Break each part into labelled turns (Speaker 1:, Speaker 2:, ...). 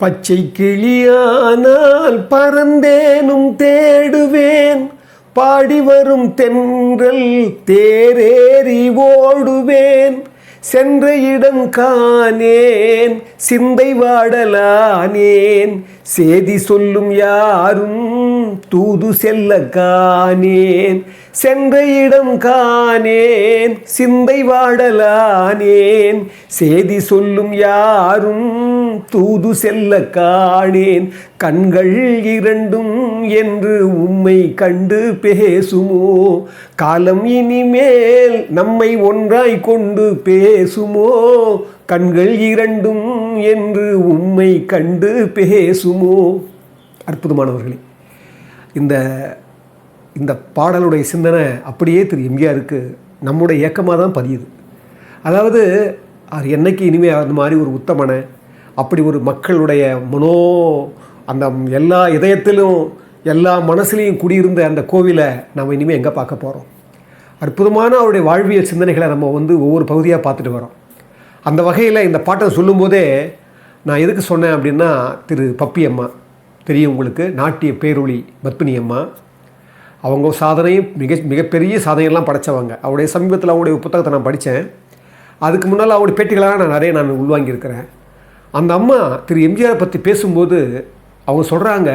Speaker 1: பச்சை கிளியானால் பறந்தேனும் தேடுவேன் பாடி வரும் தென்றல் தேரேறி ஓடுவேன் சென்ற இடம் காணேன் சிந்தை வாடலானேன் சேதி சொல்லும் யாரும் தூது செல்ல காணேன் சென்ற இடம் காணேன் சிந்தை வாடலானேன் செய்தி சொல்லும் யாரும் தூது செல்ல காணேன் கண்கள் இரண்டும் என்று உம்மை கண்டு பேசுமோ காலம் இனிமேல் நம்மை ஒன்றாய் கொண்டு பேசுமோ கண்கள் இரண்டும் என்று உம்மை கண்டு பேசுமோ
Speaker 2: அற்புதமானவர்களே இந்த இந்த பாடலுடைய சிந்தனை அப்படியே திரு எம்ஜிஆருக்கு நம்முடைய இயக்கமாக தான் பதியுது அதாவது அவர் என்னைக்கு இனிமே அந்த மாதிரி ஒரு உத்தமனை அப்படி ஒரு மக்களுடைய மனோ அந்த எல்லா இதயத்திலும் எல்லா மனசுலேயும் குடியிருந்த அந்த கோவிலை நம்ம இனிமேல் எங்கே பார்க்க போகிறோம் அற்புதமான அவருடைய வாழ்வியல் சிந்தனைகளை நம்ம வந்து ஒவ்வொரு பகுதியாக பார்த்துட்டு வரோம் அந்த வகையில் இந்த பாட்டை சொல்லும்போதே நான் எதுக்கு சொன்னேன் அப்படின்னா திரு பப்பி அம்மா பெரியவங்களுக்கு நாட்டிய பேரொழி பத்மினி அம்மா அவங்க சாதனையும் மிக மிகப்பெரிய சாதனையெல்லாம் படைத்தவங்க அவருடைய சமீபத்தில் அவருடைய புத்தகத்தை நான் படித்தேன் அதுக்கு முன்னால் அவருடைய பேட்டிகளாக நான் நிறைய நான் உள்வாங்கியிருக்கிறேன் அந்த அம்மா திரு எம்ஜிஆரை பற்றி பேசும்போது அவங்க சொல்கிறாங்க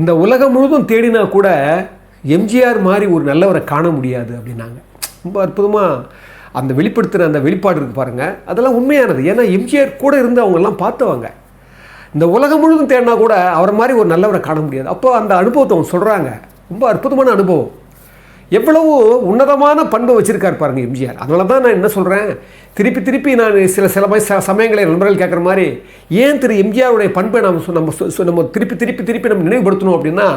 Speaker 2: இந்த உலகம் முழுவதும் தேடினா கூட எம்ஜிஆர் மாதிரி ஒரு நல்லவரை காண முடியாது அப்படின்னாங்க ரொம்ப அற்புதமாக அந்த வெளிப்படுத்துகிற அந்த வெளிப்பாடு இருக்குது பாருங்கள் அதெல்லாம் உண்மையானது ஏன்னா எம்ஜிஆர் கூட இருந்து அவங்கெல்லாம் பார்த்தவங்க இந்த உலகம் முழுவதும் தேடினா கூட அவரை மாதிரி ஒரு நல்லவரை காண முடியாது அப்போ அந்த அனுபவத்தை அவங்க சொல்கிறாங்க ரொம்ப அற்புதமான அனுபவம் எவ்வளவு உன்னதமான பண்பை வச்சுருக்கார் பாருங்க எம்ஜிஆர் அதனால தான் நான் என்ன சொல்கிறேன் திருப்பி திருப்பி நான் சில சில ச சமயங்களை நண்பர்கள் கேட்குற மாதிரி ஏன் திரு எம்ஜிஆருடைய பண்பை நம்ம நம்ம நம்ம திருப்பி திருப்பி திருப்பி நம்ம நினைவுபடுத்தணும் அப்படின்னா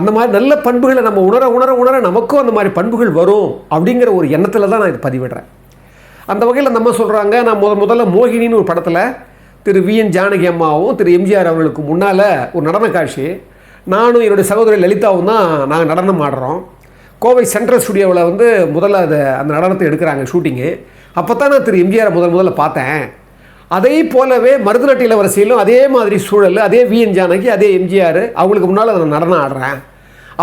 Speaker 2: அந்த மாதிரி நல்ல பண்புகளை நம்ம உணர உணர உணர நமக்கும் அந்த மாதிரி பண்புகள் வரும் அப்படிங்கிற ஒரு எண்ணத்தில் தான் நான் இது பதிவிடுறேன் அந்த வகையில் நம்ம சொல்கிறாங்க நான் முத முதல்ல மோகினின்னு ஒரு படத்தில் திரு வி என் ஜானகி அம்மாவும் திரு எம்ஜிஆர் அவர்களுக்கு முன்னால் ஒரு நடன காட்சி நானும் என்னுடைய சகோதரி லலிதாவும் தான் நாங்கள் நடனம் ஆடுறோம் கோவை சென்ட்ரல் ஸ்டுடியோவில் வந்து முதல்ல அதை அந்த நடனத்தை எடுக்கிறாங்க ஷூட்டிங்கு அப்போ தான் நான் திரு எம்ஜிஆரை முதல் முதல்ல பார்த்தேன் அதே போலவே மருதுநாட்டு இளவரசியிலும் அதே மாதிரி சூழல் அதே வி என் ஜானகி அதே எம்ஜிஆர் அவங்களுக்கு முன்னால் நான் நடனம் ஆடுறேன்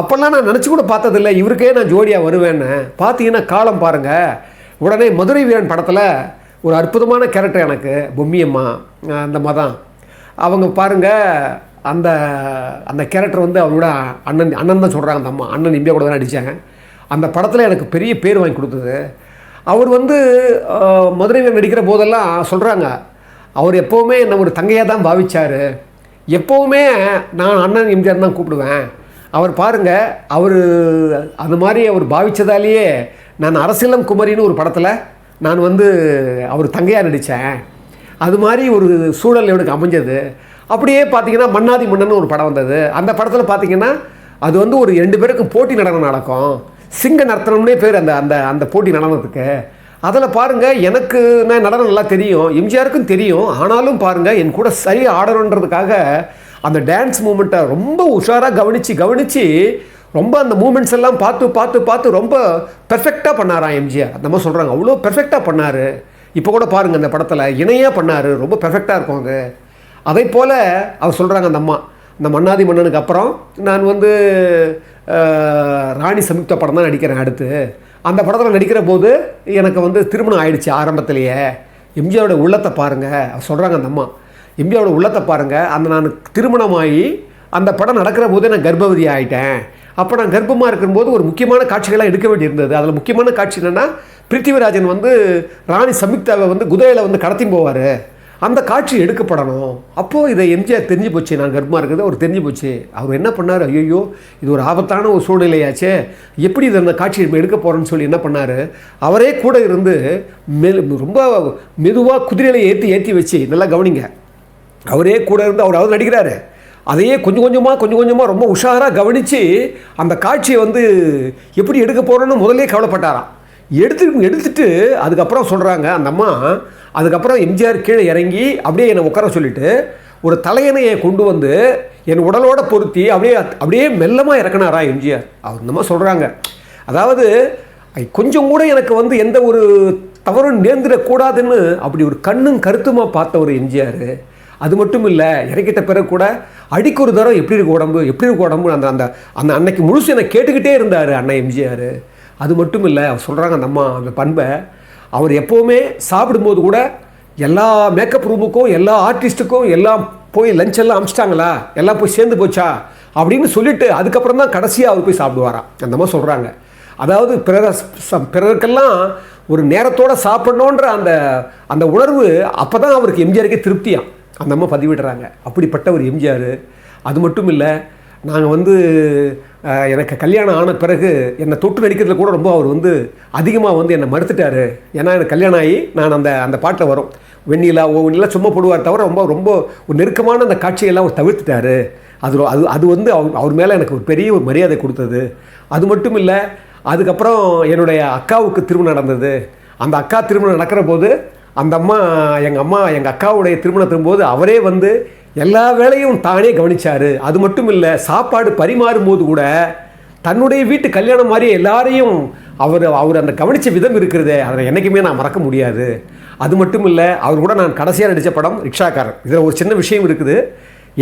Speaker 2: அப்போல்லாம் நான் நினச்சி கூட பார்த்ததில்ல இவருக்கே நான் ஜோடியாக வருவேன்னு பார்த்தீங்கன்னா காலம் பாருங்கள் உடனே மதுரை வீரன் படத்தில் ஒரு அற்புதமான கேரக்டர் எனக்கு பொம்மியம்மா அந்த மதம் அவங்க பாருங்கள் அந்த அந்த கேரக்டர் வந்து அவரோட அண்ணன் அண்ணன் தான் சொல்கிறாங்க அந்த அம்மா அண்ணன் இந்தியா கூட தான் அடித்தாங்க அந்த படத்தில் எனக்கு பெரிய பேர் வாங்கி கொடுத்தது அவர் வந்து மதுரை நடிக்கிற போதெல்லாம் சொல்கிறாங்க அவர் எப்போவுமே என்னை ஒரு தங்கையாக தான் பாவிச்சார் எப்போவுமே நான் அண்ணன் எம்ஜிஆர் தான் கூப்பிடுவேன் அவர் பாருங்கள் அவர் அது மாதிரி அவர் பாவித்ததாலேயே நான் அரசியலம் குமரின்னு ஒரு படத்தில் நான் வந்து அவர் தங்கையாக நடித்தேன் அது மாதிரி ஒரு சூழல் இவனுக்கு அமைஞ்சது அப்படியே பார்த்தீங்கன்னா மன்னாதி மன்னன் ஒரு படம் வந்தது அந்த படத்தில் பார்த்தீங்கன்னா அது வந்து ஒரு ரெண்டு பேருக்கும் போட்டி நடனம் நடக்கும் சிங்க நடத்தனம்னே பேர் அந்த அந்த அந்த போட்டி நடனத்துக்கு அதில் பாருங்கள் எனக்கு நான் நடனம் நல்லா தெரியும் எம்ஜிஆருக்கும் தெரியும் ஆனாலும் பாருங்கள் என் கூட சரியாக ஆடணுன்றதுக்காக அந்த டான்ஸ் மூமெண்ட்டை ரொம்ப உஷாராக கவனித்து கவனித்து ரொம்ப அந்த மூமெண்ட்ஸ் எல்லாம் பார்த்து பார்த்து பார்த்து ரொம்ப பெர்ஃபெக்டாக பண்ணாரான் எம்ஜிஆர் மாதிரி சொல்கிறாங்க அவ்வளோ பெர்ஃபெக்டாக பண்ணார் இப்போ கூட பாருங்கள் அந்த படத்தில் இணையாக பண்ணார் ரொம்ப பெர்ஃபெக்டாக இருக்கும் அது அதே போல் அவர் சொல்கிறாங்க அந்த அம்மா இந்த மன்னாதி மன்னனுக்கு அப்புறம் நான் வந்து ராணி சம்யுக்தா படம் தான் நடிக்கிறேன் அடுத்து அந்த படத்தில் நடிக்கிற போது எனக்கு வந்து திருமணம் ஆயிடுச்சு ஆரம்பத்திலேயே எம்ஜிஆரோட உள்ளத்தை பாருங்கள் அவர் சொல்கிறாங்க அந்த அம்மா எம்ஜிஆரோட உள்ளத்தை பாருங்கள் அந்த நான் திருமணமாகி அந்த படம் நடக்கிற போதே நான் கர்ப்பவதி ஆகிட்டேன் அப்போ நான் கர்ப்பமாக இருக்கும்போது ஒரு முக்கியமான காட்சிகளாக எடுக்க வேண்டியிருந்தது அதில் முக்கியமான காட்சி என்னென்னா பிருத்திவிராஜன் வந்து ராணி சம்யுக்தாவை வந்து குதிரையில் வந்து கடத்தி போவார் அந்த காட்சி எடுக்கப்படணும் அப்போது இதை எம்ஜிஆர் தெரிஞ்சு போச்சு நான் கர்ப்பமாக இருக்கிறது அவர் தெரிஞ்சு போச்சு அவர் என்ன பண்ணார் ஐயோ இது ஒரு ஆபத்தான ஒரு சூழ்நிலையாச்சே எப்படி இதை அந்த காட்சி நம்ம எடுக்க போகிறோன்னு சொல்லி என்ன பண்ணார் அவரே கூட இருந்து மெ ரொம்ப மெதுவாக குதிரையில் ஏற்றி ஏற்றி வச்சு நல்லா கவனிங்க அவரே கூட இருந்து அவர் அவர் நடிக்கிறாரு அதையே கொஞ்சம் கொஞ்சமாக கொஞ்சம் கொஞ்சமாக ரொம்ப உஷாராக கவனித்து அந்த காட்சியை வந்து எப்படி எடுக்க போகிறோன்னு முதலே கவலைப்பட்டாரான் எடுத்து எடுத்துட்டு அதுக்கப்புறம் சொல்கிறாங்க அந்த அம்மா அதுக்கப்புறம் எம்ஜிஆர் கீழே இறங்கி அப்படியே என்னை உட்கார சொல்லிவிட்டு ஒரு தலையணையை கொண்டு வந்து என் உடலோட பொருத்தி அப்படியே அப்படியே மெல்லமாக இறக்குனாரா எம்ஜிஆர் அவர் இந்த மாதிரி சொல்கிறாங்க அதாவது கொஞ்சம் கூட எனக்கு வந்து எந்த ஒரு தவறும் நேர்ந்துடக்கூடாதுன்னு அப்படி ஒரு கண்ணும் கருத்துமாக பார்த்த ஒரு எம்ஜிஆர் அது மட்டும் இல்லை இறக்கிட்ட பிறகு கூட அடிக்கொரு தரம் எப்படி இருக்கு உடம்பு எப்படி இருக்கு உடம்பு அந்த அந்த அந்த அன்னைக்கு முழுசு என்னை கேட்டுக்கிட்டே இருந்தார் அண்ணன் எம்ஜிஆர் அது மட்டும் இல்லை அவர் சொல்கிறாங்க அந்த அம்மா அந்த பண்பை அவர் எப்போவுமே சாப்பிடும்போது கூட எல்லா மேக்கப் ரூமுக்கும் எல்லா ஆர்டிஸ்ட்டுக்கும் எல்லாம் போய் லஞ்ச் எல்லாம் அமிச்சிட்டாங்களா எல்லாம் போய் சேர்ந்து போச்சா அப்படின்னு சொல்லிட்டு அதுக்கப்புறம் தான் கடைசியாக அவர் போய் சாப்பிடுவாராம் அந்த மாதிரி சொல்கிறாங்க அதாவது பிறர் பிறருக்கெல்லாம் ஒரு நேரத்தோடு சாப்பிடணுன்ற அந்த அந்த உணர்வு அப்போ தான் அவருக்கு எம்ஜிஆருக்கே திருப்தியாக அந்த அம்மா பதிவிடுறாங்க அப்படிப்பட்ட ஒரு எம்ஜிஆர் அது மட்டும் இல்லை நாங்கள் வந்து எனக்கு கல்யாணம் ஆன பிறகு என்னை தொட்டு நடிக்கிறதுல கூட ரொம்ப அவர் வந்து அதிகமாக வந்து என்னை மறுத்துட்டார் ஏன்னா எனக்கு கல்யாணம் ஆகி நான் அந்த அந்த பாட்டில் வரும் வெண்ணிலா ஒவ்வொன்றிலாம் சும்மா போடுவார் தவிர ரொம்ப ரொம்ப ஒரு நெருக்கமான அந்த காட்சியெல்லாம் அவர் தவிர்த்துட்டார் அது அது அது வந்து அவர் அவர் மேலே எனக்கு ஒரு பெரிய ஒரு மரியாதை கொடுத்தது அது மட்டும் இல்லை அதுக்கப்புறம் என்னுடைய அக்காவுக்கு திருமணம் நடந்தது அந்த அக்கா திருமணம் நடக்கிற போது அந்த அம்மா எங்கள் அம்மா எங்கள் அக்காவுடைய திருமணத்தின் போது அவரே வந்து எல்லா வேலையும் தானே கவனித்தார் அது மட்டும் இல்லை சாப்பாடு பரிமாறும் போது கூட தன்னுடைய வீட்டு கல்யாணம் மாதிரியே எல்லாரையும் அவர் அவர் அந்த கவனித்த விதம் இருக்கிறதே அதை என்றைக்குமே நான் மறக்க முடியாது அது மட்டும் இல்லை அவர் கூட நான் கடைசியாக நடித்த படம் ரிக்ஷாக்காரன் இதில் ஒரு சின்ன விஷயம் இருக்குது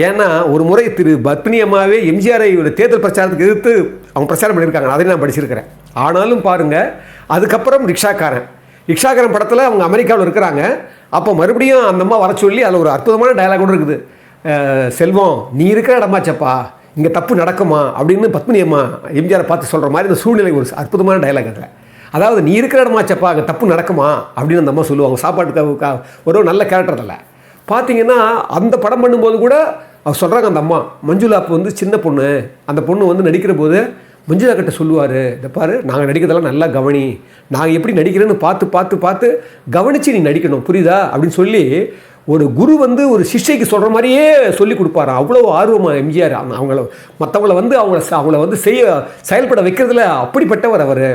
Speaker 2: ஏன்னா ஒரு முறை திரு பத்மினி அம்மாவே எம்ஜிஆரை ஒரு தேர்தல் பிரச்சாரத்துக்கு எதிர்த்து அவங்க பிரச்சாரம் பண்ணியிருக்காங்க அதை நான் படிச்சிருக்கிறேன் ஆனாலும் பாருங்கள் அதுக்கப்புறம் ரிக்ஷாக்காரன் ரிக்ஷாக்காரன் படத்தில் அவங்க அமெரிக்காவில் இருக்கிறாங்க அப்போ மறுபடியும் அந்த அம்மா வர சொல்லி அதில் ஒரு அற்புதமான டயலாக் கூட இருக்குது செல்வம் நீ இருக்கிற இடமாச்சப்பா இங்கே தப்பு நடக்குமா அப்படின்னு பத்மினி அம்மா பார்த்து சொல்கிற மாதிரி அந்த சூழ்நிலை ஒரு அற்புதமான டைலாக் அதில் அதாவது நீ இருக்கிற இடமாச்சப்பா அங்கே தப்பு நடக்குமா அப்படின்னு அந்த அம்மா சொல்லுவாங்க சாப்பாட்டுக்கு ஒரு நல்ல கேரக்டர் அதில் பார்த்தீங்கன்னா அந்த படம் பண்ணும்போது கூட அவர் சொல்கிறாங்க அந்த அம்மா மஞ்சுளா அப்போ வந்து சின்ன பொண்ணு அந்த பொண்ணு வந்து நடிக்கிற போது மஞ்சுளா கிட்ட சொல்லுவார் இந்த பாரு நாங்கள் நடிக்கிறதெல்லாம் நல்லா கவனி நாங்கள் எப்படி நடிக்கிறேன்னு பார்த்து பார்த்து பார்த்து கவனித்து நீ நடிக்கணும் புரியுதா அப்படின்னு சொல்லி ஒரு குரு வந்து ஒரு சிஷ்டைக்கு சொல்கிற மாதிரியே சொல்லி கொடுப்பாரு அவ்வளோ ஆர்வமாக எம்ஜிஆர் அவங்கள மற்றவங்கள வந்து அவங்கள அவங்கள வந்து செய்ய செயல்பட வைக்கிறதுல அப்படிப்பட்டவர் அவர்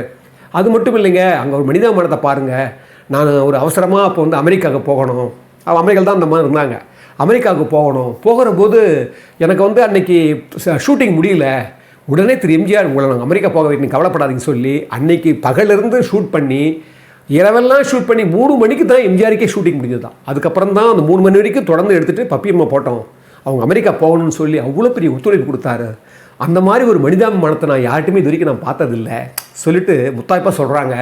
Speaker 2: அது மட்டும் இல்லைங்க அங்கே ஒரு மனத்தை பாருங்கள் நான் ஒரு அவசரமாக இப்போ வந்து அமெரிக்காவுக்கு போகணும் அவன் அமெரிக்கா தான் அந்த மாதிரி இருந்தாங்க அமெரிக்காவுக்கு போகணும் போகிற போது எனக்கு வந்து அன்னைக்கு ஷூட்டிங் முடியல உடனே திரு எம்ஜிஆர் உங்களை நாங்கள் அமெரிக்கா போக வைக்கணும் கவலைப்படாதீங்கன்னு சொல்லி அன்னைக்கு பகலிருந்து ஷூட் பண்ணி இரவெல்லாம் ஷூட் பண்ணி மூணு மணிக்கு தான் எம்ஜிஆருக்கே ஷூட்டிங் முடிஞ்சது தான் அதுக்கப்புறம் தான் அந்த மூணு மணி வரைக்கும் தொடர்ந்து எடுத்துகிட்டு பப்பியம்மா போட்டோம் அவங்க அமெரிக்கா போகணும்னு சொல்லி அவ்வளோ பெரிய ஒத்துழைப்பு கொடுத்தாரு அந்த மாதிரி ஒரு மனிதாபிமானத்தை நான் யார்ட்டுமே இது வரைக்கும் நான் பார்த்ததில்லை சொல்லிட்டு முத்தாய்ப்பாக சொல்கிறாங்க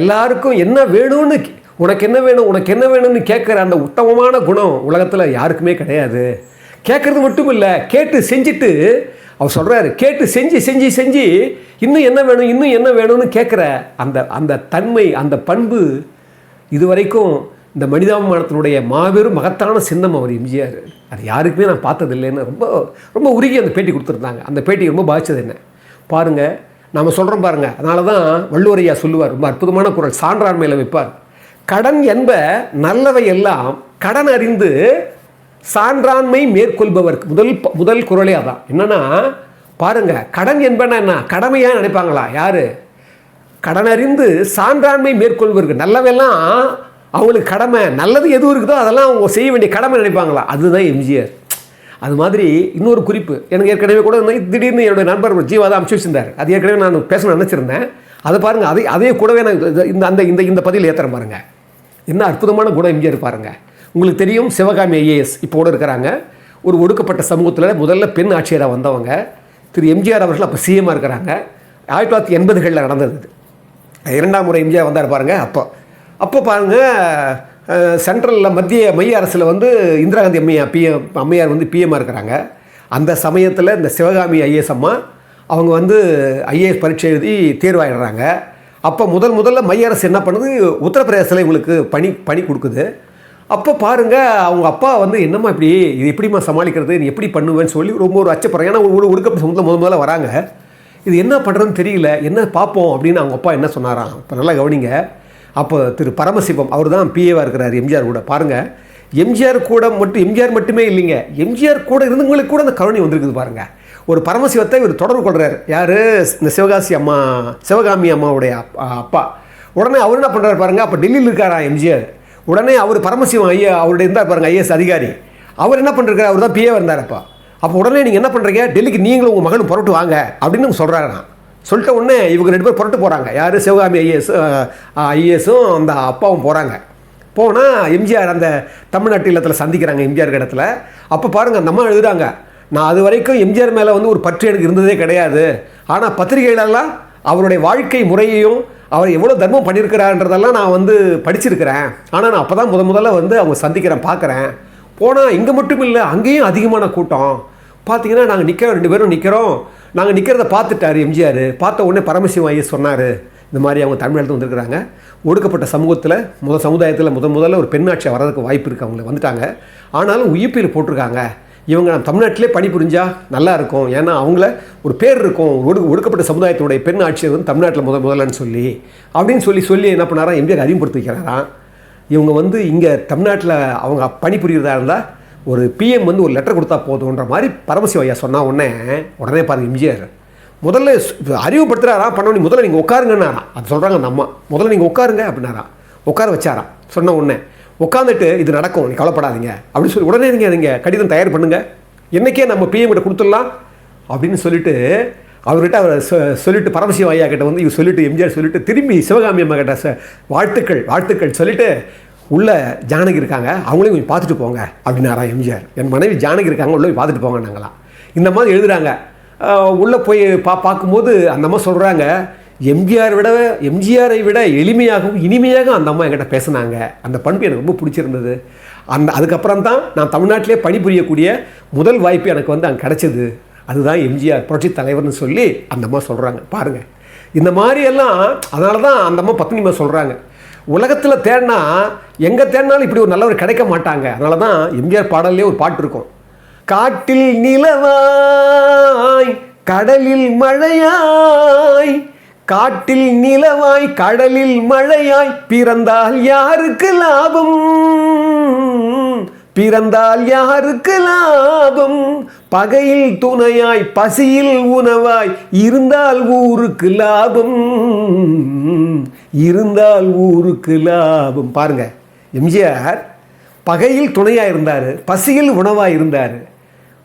Speaker 2: எல்லாருக்கும் என்ன வேணும்னு உனக்கு என்ன வேணும் உனக்கு என்ன வேணும்னு கேட்குற அந்த உத்தமமான குணம் உலகத்தில் யாருக்குமே கிடையாது கேட்குறது மட்டும் இல்லை கேட்டு செஞ்சுட்டு அவர் சொல்கிறாரு கேட்டு செஞ்சு செஞ்சு செஞ்சு இன்னும் என்ன வேணும் இன்னும் என்ன வேணும்னு கேட்குற அந்த அந்த தன்மை அந்த பண்பு இதுவரைக்கும் இந்த மனிதாபிமானத்தினுடைய மாபெரும் மகத்தான சின்னம் அவர் எம்ஜிஆர் அது யாருக்குமே நான் பார்த்ததில்லைன்னு ரொம்ப ரொம்ப உருகி அந்த பேட்டி கொடுத்துருந்தாங்க அந்த பேட்டி ரொம்ப பாதித்தது என்ன பாருங்கள் நாம் சொல்கிறோம் பாருங்கள் அதனால தான் வள்ளுவரையா சொல்லுவார் ரொம்ப அற்புதமான குரல் சான்றாண்மையில் வைப்பார் கடன் என்ப நல்லவை எல்லாம் கடன் அறிந்து சான்றாண்மை மேற்கொள்பவருக்கு முதல் முதல் குரலே அதான் என்னென்னா பாருங்கள் கடன் என்பன என்ன கடமையாக நினைப்பாங்களா யார் கடனறிந்து சான்றாண்மை மேற்கொள்வருக்கு நல்லவெல்லாம் அவங்களுக்கு கடமை நல்லது எதுவும் இருக்குதோ அதெல்லாம் அவங்க செய்ய வேண்டிய கடமை நினைப்பாங்களா அதுதான் எம்ஜிஆர் அது மாதிரி இன்னொரு குறிப்பு எனக்கு ஏற்கனவே கூட திடீர்னு என்னுடைய நண்பர் தான் அமுச்சு வச்சிருந்தார் அது ஏற்கனவே நான் பேச நினச்சிருந்தேன் அதை பாருங்கள் அதை அதே கூடவே நான் இந்த அந்த இந்த இந்த பதிவில் ஏற்றுறேன் பாருங்கள் என்ன அற்புதமான குணம் எம்ஜிஆர் பாருங்கள் உங்களுக்கு தெரியும் சிவகாமி ஐஏஎஸ் இப்போ கூட இருக்கிறாங்க ஒரு ஒடுக்கப்பட்ட சமூகத்தில் முதல்ல பெண் ஆட்சியராக வந்தவங்க திரு எம்ஜிஆர் அவர்கள் அப்போ சிஎம்மாக இருக்கிறாங்க ஆயிரத்தி தொள்ளாயிரத்தி எண்பதுகளில் நடந்தது இரண்டாம் முறை எம்ஜிஆர் வந்தார் பாருங்கள் அப்போ அப்போ பாருங்கள் சென்ட்ரலில் மத்திய மைய அரசில் வந்து இந்திரா காந்தி அம்மையா பிஎம் அம்மையார் வந்து பிஎம்மாக இருக்கிறாங்க அந்த சமயத்தில் இந்த சிவகாமி ஐஏஎஸ் அம்மா அவங்க வந்து ஐஏஎஸ் பரீட்சை எழுதி தேர்வாயிடுறாங்க அப்போ முதல் முதல்ல மைய அரசு என்ன பண்ணுது உத்தரப்பிரதேசத்தில் இவங்களுக்கு பணி பணி கொடுக்குது அப்போ பாருங்கள் அவங்க அப்பா வந்து என்னம்மா இப்படி இது எப்படிம்மா சமாளிக்கிறது நீ எப்படி பண்ணுவேன்னு சொல்லி ரொம்ப ஒரு அச்சப்படுறாங்க ஏன்னா ஒரு ஒடுக்க சமூகத்தில் முதல் முதல்ல வராங்க இது என்ன பண்ணுறதுன்னு தெரியல என்ன பார்ப்போம் அப்படின்னு அவங்க அப்பா என்ன சொன்னாராம் இப்போ நல்லா கவனிங்க அப்போ திரு பரமசிவம் அவர் தான் பிஏவாக இருக்கிறார் எம்ஜிஆர் கூட பாருங்கள் எம்ஜிஆர் கூட மட்டும் எம்ஜிஆர் மட்டுமே இல்லைங்க எம்ஜிஆர் கூட இருந்தவங்களுக்கு கூட அந்த கருணை வந்திருக்குது பாருங்கள் ஒரு பரமசிவத்தை இவர் தொடர்பு கொள்கிறார் யார் இந்த சிவகாசி அம்மா சிவகாமி அம்மாவுடைய அப்பா உடனே அவர் என்ன பண்ணுறாரு பாருங்கள் அப்போ டெல்லியில் இருக்காரா எம்ஜிஆர் உடனே அவர் பரமசிவம் ஐயா அவருடைய இருந்தார் பாருங்கள் ஐஏஎஸ் அதிகாரி அவர் என்ன பண்ணுறாரு அவர் தான் பிஏ இருந்தாரப்பா அப்போ உடனே நீங்கள் என்ன பண்ணுறீங்க டெல்லிக்கு நீங்களும் உங்கள் மகனும் புரட்டு வாங்க அப்படின்னு சொல்கிறாரு நான் சொல்லிட்ட உடனே இவங்க ரெண்டு பேர் புரட்டு போகிறாங்க யார் சிவகாமி ஐஏஎஸ் ஐஏஎஸும் அந்த அப்பாவும் போகிறாங்க போனால் எம்ஜிஆர் அந்த தமிழ்நாட்டு இல்லத்தில் சந்திக்கிறாங்க எம்ஜிஆர் இடத்துல அப்போ பாருங்கள் அந்த அம்மா எழுதுறாங்க நான் அது வரைக்கும் எம்ஜிஆர் மேலே வந்து ஒரு பற்று எனக்கு இருந்ததே கிடையாது ஆனால் பத்திரிகைகளெல்லாம் அவருடைய வாழ்க்கை முறையையும் அவர் எவ்வளோ தர்மம் பண்ணியிருக்கிறான்றதெல்லாம் நான் வந்து படிச்சிருக்கிறேன் ஆனால் நான் அப்போ தான் முத முதல்ல வந்து அவங்க சந்திக்கிறேன் பார்க்குறேன் போனால் இங்கே மட்டும் இல்லை அங்கேயும் அதிகமான கூட்டம் பார்த்தீங்கன்னா நாங்கள் நிற்கிறோம் ரெண்டு பேரும் நிற்கிறோம் நாங்கள் நிற்கிறத பார்த்துட்டார் எம்ஜிஆர் பார்த்த உடனே பரமசிவம் ஐயர் சொன்னார் இந்த மாதிரி அவங்க தமிழ்நாட்டில் வந்திருக்கிறாங்க ஒடுக்கப்பட்ட சமூகத்தில் முத சமுதாயத்தில் முத முதல்ல ஒரு பெண்ணாட்சி வர்றதுக்கு வாய்ப்பு இருக்குது அவங்களுக்கு வந்துட்டாங்க ஆனாலும் உயிர்ப்பில் போட்டிருக்காங்க இவங்க நம்ம தமிழ்நாட்டிலே புரிஞ்சால் நல்லாயிருக்கும் ஏன்னா அவங்கள ஒரு பேர் இருக்கும் ஒடு ஒடுக்கப்பட்ட சமுதாயத்துடைய பெண் ஆட்சியர் வந்து தமிழ்நாட்டில் முத முதலன்னு சொல்லி அப்படின்னு சொல்லி சொல்லி என்ன பண்ணாரா எம்ஜிஆர் அறிமுகப்படுத்தி வைக்கிறாராம் இவங்க வந்து இங்கே தமிழ்நாட்டில் அவங்க புரிகிறதா இருந்தால் ஒரு பிஎம் வந்து ஒரு லெட்டர் கொடுத்தா போதுன்ற மாதிரி பரமசிவ ஐயா சொன்னால் உடனே உடனே பாரு எம்ஜிஆர் முதல்ல அறிவுப்படுத்துகிறாரா பண்ண முதல்ல நீங்கள் உட்காருங்கன்னாரா அது சொல்கிறாங்க நம்ம முதல்ல நீங்கள் உட்காருங்க அப்படின்னாரா உட்கார வச்சாரா சொன்ன உடனே உட்காந்துட்டு இது நடக்கும் நீ கவலைப்படாதீங்க அப்படின்னு சொல்லி உடனே நீங்கள் நீங்கள் கடிதம் தயார் பண்ணுங்கள் என்றைக்கே நம்ம பிஎம் கிட்ட கொடுத்துடலாம் அப்படின்னு சொல்லிட்டு அவர்கிட்ட அவர் சொல்லிட்டு பரமசிவ ஐயா கிட்ட வந்து இவர் சொல்லிட்டு எம்ஜிஆர் சொல்லிட்டு திரும்பி சிவகாமி அம்மா கிட்ட வாழ்த்துக்கள் வாழ்த்துக்கள் சொல்லிட்டு உள்ள ஜானகி இருக்காங்க அவங்களையும் கொஞ்சம் பார்த்துட்டு போங்க அப்படின்னாரா எம்ஜிஆர் என் மனைவி ஜானகி இருக்காங்க உள்ள போய் பார்த்துட்டு போங்க நாங்களாம் இந்த மாதிரி எழுதுகிறாங்க உள்ளே போய் பா பார்க்கும்போது அந்த அம்மா சொல்கிறாங்க எம்ஜிஆர் விட எம்ஜிஆரை விட எளிமையாகவும் இனிமையாகவும் அந்த அம்மா என்கிட்ட பேசினாங்க அந்த பண்பு எனக்கு ரொம்ப பிடிச்சிருந்தது அந்த அதுக்கப்புறம் தான் நான் தமிழ்நாட்டிலே பணிபுரியக்கூடிய முதல் வாய்ப்பு எனக்கு வந்து அங்கே கிடச்சிது அதுதான் எம்ஜிஆர் புரட்சி தலைவர்னு சொல்லி அந்த அம்மா சொல்கிறாங்க பாருங்கள் இந்த மாதிரியெல்லாம் அதனால தான் அந்த அம்மா பத்னிமா சொல்கிறாங்க உலகத்தில் தேடினா எங்கே தேடினாலும் இப்படி ஒரு நல்லவர் கிடைக்க மாட்டாங்க அதனால தான் எம்ஜிஆர் பாடல்லே ஒரு பாட்டு இருக்கும் காட்டில் நிலவாய் கடலில் மழையாய் காட்டில் நிலவாய் கடலில் மழையாய் பிறந்தால் யாருக்கு லாபம் பிறந்தால் யாருக்கு லாபம் பகையில் துணையாய் பசியில் உணவாய் இருந்தால் ஊருக்கு லாபம் இருந்தால் ஊருக்கு லாபம் பாருங்க எம்ஜிஆர் பகையில் துணையாக இருந்தார் பசியில் உணவாக இருந்தார்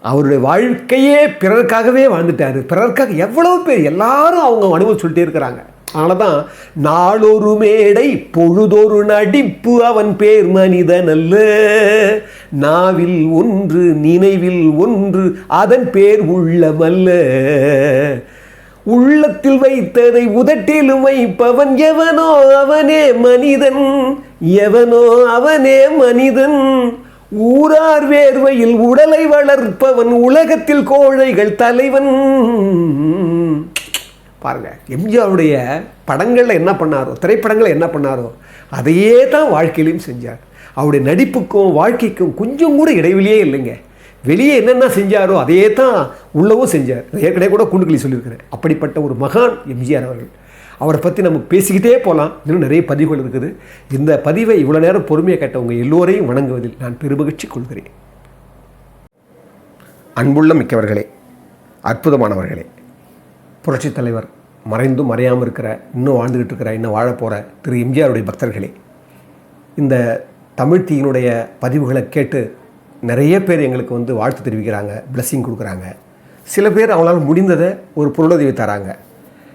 Speaker 2: அவருடைய வாழ்க்கையே பிறருக்காகவே வாழ்ந்துட்டார் பிறருக்காக எவ்வளோ பேர் எல்லாரும் அவங்க அனுபவம் சொல்லிட்டே இருக்கிறாங்க அதனால தான் நாளொரு மேடை பொழுதொரு நடிப்பு அவன் பேர் மனிதன் அல்ல நாவில் ஒன்று நினைவில் ஒன்று அதன் பேர் உள்ளமல்ல உள்ளத்தில் வைத்ததை உதட்டிலும் வைப்பவன் எவனோ அவனே மனிதன் எவனோ அவனே மனிதன் ஊரார் வேர்வையில் உடலை வளர்ப்பவன் உலகத்தில் கோழைகள் தலைவன் பாருங்க எம்ஜிஆருடைய படங்களில் என்ன பண்ணாரோ திரைப்படங்களை என்ன பண்ணாரோ அதையே தான் வாழ்க்கையிலையும் செஞ்சார் அவருடைய நடிப்புக்கும் வாழ்க்கைக்கும் கொஞ்சம் கூட இடைவெளியே இல்லைங்க வெளியே என்னென்ன செஞ்சாரோ அதையே தான் உள்ளவும் செஞ்சார் ஏற்கனவே கூட குண்டுகளி சொல்லியிருக்கிறேன் அப்படிப்பட்ட ஒரு மகான் எம்ஜிஆர் அவர்கள் அவரை பற்றி நம்ம பேசிக்கிட்டே போகலாம் இன்னும் நிறைய பதிவுகள் இருக்குது இந்த பதிவை இவ்வளோ நேரம் பொறுமையாக கேட்டவங்க எல்லோரையும் வணங்குவதில் நான் பெருமகிழ்ச்சி கொள்கிறேன் அன்புள்ள மிக்கவர்களே அற்புதமானவர்களே புரட்சித் தலைவர் மறைந்தும் மறையாமல் இருக்கிற இன்னும் வாழ்ந்துக்கிட்டு இருக்கிற இன்னும் வாழப்போகிற திரு எம்ஜிஆருடைய பக்தர்களே இந்த தமிழ் தீயினுடைய பதிவுகளை கேட்டு நிறைய பேர் எங்களுக்கு வந்து வாழ்த்து தெரிவிக்கிறாங்க பிளஸ்ஸிங் கொடுக்குறாங்க சில பேர் அவங்களால் முடிந்ததை ஒரு பொருளுதவி தராங்க